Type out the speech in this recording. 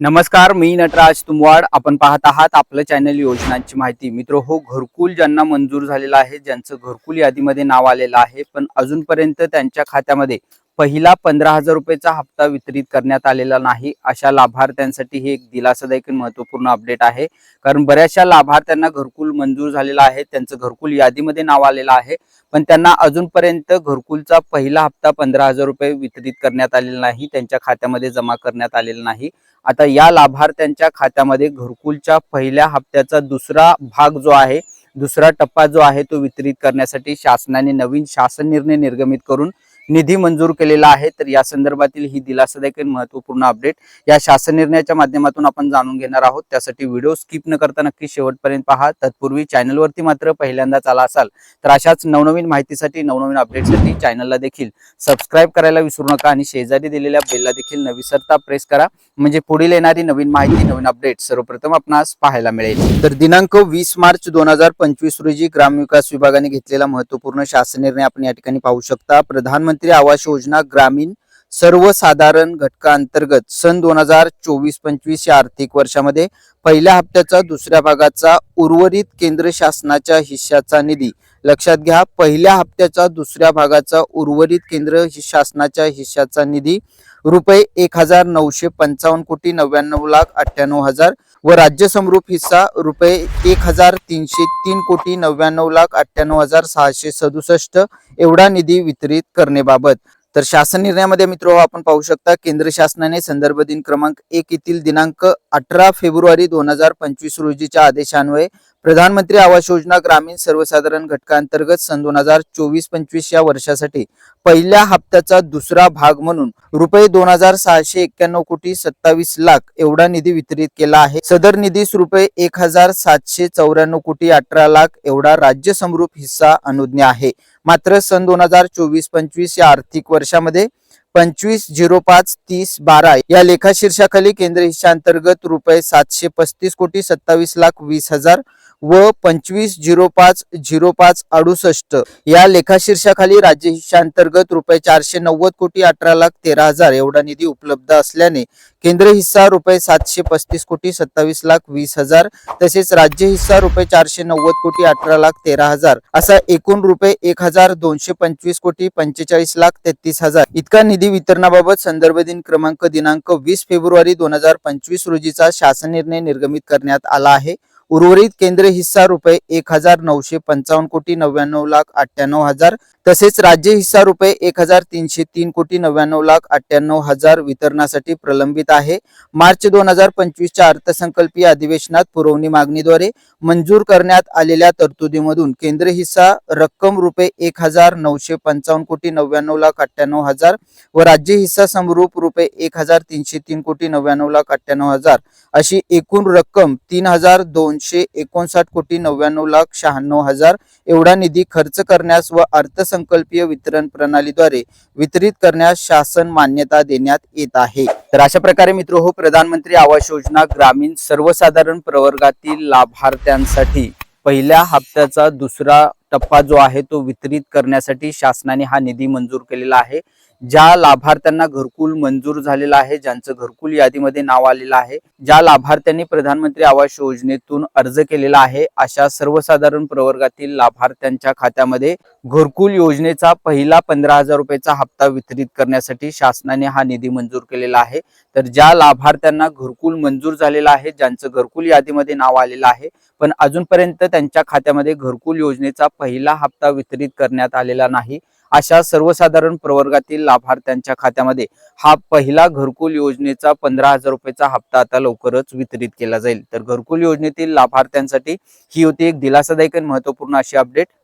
नमस्कार मी नटराज तुमवाड. आपण पाहत आहात आपलं चॅनल योजनांची माहिती. मित्र हो घरकुल ज्यांना मंजूर झालेलं आहे ज्यांचं घरकुल यादीमध्ये नाव आलेलं आहे पण अजूनपर्यंत त्यांच्या खात्यामध्ये पहिला पंधरा हजार रुपयेचा हप्ता वितरित करण्यात आलेला नाही. अशा लाभार्थ्यांसाठी हे एक दिलासादायक महत्त्वपूर्ण अपडेट आहे. कारण बऱ्याचशा लाभार्थ्यांना घरकुल मंजूर झालेला आहे. त्यांचं घरकुल यादीमध्ये नाव आलेलं आहे. पण त्यांना अजूनपर्यंत घरकुलचा पहिला हप्ता पंधरा हजार रुपये वितरित करण्यात आलेला नाही. त्यांच्या खात्यामध्ये जमा करण्यात आलेला नाही. आता या लाभार्थ्यांच्या खात्यामध्ये घरकुलच्या पहिल्या हप्त्याचा दुसरा भाग जो आहे दुसरा टप्पा जो आहे तो वितरित करण्यासाठी शासनाने नवीन शासन निर्णय निर्गमित करून निधी मंजूर केलेला आहे तर या संदर्भातील ही दिलासादायक महत्त्वपूर्ण अपडेट या शासन निर्णयाच्या माध्यमातून आपण जाणून घेणार आहोत. त्यासाठी व्हिडिओ स्किप न करता नक्की शेवटपर्यंत पहा. तत्पूर्वी चॅनलवरती मात्र पहिल्यांदाच आला असाल तर अशाच नवनवीन माहितीसाठी नवनवीन अपडेटसाठी चॅनलला देखील सबस्क्राईब करायला विसरू नका आणि शेजारी दिलेल्या बेलला देखील न विसरता प्रेस करा. म्हणजे पुढील येणारी नवीन माहिती नवीन अपडेट सर्वप्रथम आपणास पाहायला मिळेल. तर दिनांक वीस मार्च दोन हजार पंचवीस रोजी ग्रामविकास विभागाने घेतलेला महत्त्वपूर्ण शासन निर्णय आपण या ठिकाणी पाहू शकता. प्रधानमंत्री आवास योजना ग्रामीण सर्वसाधारण घटकांतर्गत सन दोन हजार चोवीस पंचवीस या आर्थिक वर्षामध्ये पहिल्या हप्त्याचा दुसऱ्या भागाचा उर्वरित केंद्र शासनाच्या हिश्श्याचा निधी. लक्षात घ्या पहिल्या हप्त्याचा दुसऱ्या भागाचा उर्वरित केंद्र शासनाच्या हिश्श्याचा निधी रुपये एक हजार नऊशे पंचावन्न कोटी नव्याण्णव लाख अठ्ठ्याण्णव हजार व राज्य समरूप हिस्सा रुपये एक हजार तीनशे तीन कोटी नव्याण्णव लाख अठ्ठ्याण्णव हजार सहाशे सदुसष्ट एवढा निधी वितरित करण्याबाबत. तर शासन निर्णयामध्ये मित्र आपण पाहू शकता केंद्र शासनाने संदर्भ दिन क्रमांक एक येथील दिनांक अठरा फेब्रुवारी दोन हजार पंचवीस रोजीच्या आदेशान्वये प्रधानमंत्री आवास योजना ग्रामीण सर्वसाधारण घटकांतर्गत सन दोन हजार चोवीस पंचवीस या वर्षासाठी पहिल्या हप्त्याचा दुसरा भाग म्हणून रुपये दोन हजार सहाशे एक्क्याण्णव कोटी सत्तावीस लाख एवढा निधी वितरित केला आहे. सदर निधीस रुपये एक हजार सातशे चौऱ्याण्णव कोटी अठरा लाख एवढा राज्य समरूप हिस्सा अनुज्ञ आहे. मात्र सन दोन हजार चोवीस पंचवीस या आर्थिक वर्षामध्ये पंचवीस झिरो पाच तीस बारा या लेखाशीर्षाखाली केंद्र हिश्शांतर्गत रुपये सातशे पस्तीस कोटी सत्तावीस लाख वीस हजार व पंचवीस झिरो पाच झिरो पाच अडुसष्ट. या लेखाशीर्षाखाली राज्य हिश्शांतर्गत रुपये चारशे नव्वद कोटी अठरा लाख तेरा हजार एवढा निधी उपलब्ध असल्याने केंद्र हिस्सा रुपये सातशे पस्तीस कोटी सत्तावीस लाख वीस हजार तसेच राज्य हिस्सा रुपये चारशे नव्वद कोटी अठरा लाख तेरा हजार असा एकूण रुपये एक हजार दोनशे पंचवीस कोटी पंचेचाळीस लाख तेहतीस हजार. इतका निधी वितरणाबाबत संदर्भ दिन क्रमांक दिनांक वीस फेब्रुवारी दोन हजार पंचवीस रोजीचा शासन निर्णय निर्गमित करण्यात आला आहे. उर्वरित केंद्र हिस्सा रुपये एक हजार नऊशे पंचावन्न कोटी नव्याण्णव लाख अठ्ठ्याण्णव हजार तसेच राज्य हिस्सा रुपये एक हजार तीनशे तीन कोटी नव्याण्णव लाख अठ्ठ्याण्णव हजार वितरणासाठी प्रलंबित आहे. मार्च दोन हजार पंचवीसच्या अर्थसंकल्पीय अधिवेशनात पुरवणी मागणीद्वारे मंजूर करण्यात आलेल्या तरतुदीमधून केंद्र हिस्सा रक्कम रुपये एक हजार नऊशे पंचावन्न कोटी नव्याण्णव लाख अठ्ठ्याण्णव हजार व राज्य हिस्सा समरूप रुपये एक हजार तीनशे तीन कोटी नव्याण्णव लाख अठ्ठ्याण्णव हजार अशी एकूण रक्कम तीन हजार दोनशे एकोणसाठ कोटी नव्याण्णव लाख शहाण्णव हजार एवढा निधी खर्च करण्यास व अर्थसंकल्पीय वितरण प्रणालीद्वारे वितरित करण्यास शासन मान्यता देण्यात येत आहे. तर अशा प्रकारे मित्र हो प्रधानमंत्री आवास योजना ग्रामीण सर्वसाधारण प्रवर्गातील लाभार्थ्यांसाठी पहिल्या हप्त्याचा दुसरा टप्पा जो आहे तो वितरित करण्यासाठी शासनाने हा निधी मंजूर केलेला आहे. ज्या लाभार्थ्यांना घरकुल मंजूर झालेला आहे ज्यांचं घरकुल यादीमध्ये नाव आलेलं आहे ज्या लाभार्थ्यांनी प्रधानमंत्री आवास योजनेतून अर्ज केलेला आहे अशा सर्वसाधारण प्रवर्गातील लाभार्थ्यांच्या खात्यामध्ये घरकुल योजनेचा पहिला पंधरा हजार रुपयाचा हप्ता वितरित करण्यासाठी शासनाने हा निधी मंजूर केलेला आहे. तर ज्या लाभार्थ्यांना घरकुल मंजूर झालेला आहे ज्यांचं घरकुल यादीमध्ये नाव आलेलं आहे पण अजूनपर्यंत त्यांच्या खात्यामध्ये घरकुल योजनेचा पहिला हप्ता वितरित करण्यात आलेला नाही. अशा सर्वसाधारण प्रवर्गातील लाभार्थ्यांच्या खात्यामध्ये हा पहिला घरकुल योजनेचा पंधरा हजार रुपयाचा हप्ता आता लवकरच वितरित केला जाईल. तर घरकुल योजनेतील लाभार्थ्यांसाठी ही होती एक दिलासादायक आणि महत्त्वपूर्ण अशी अपडेट.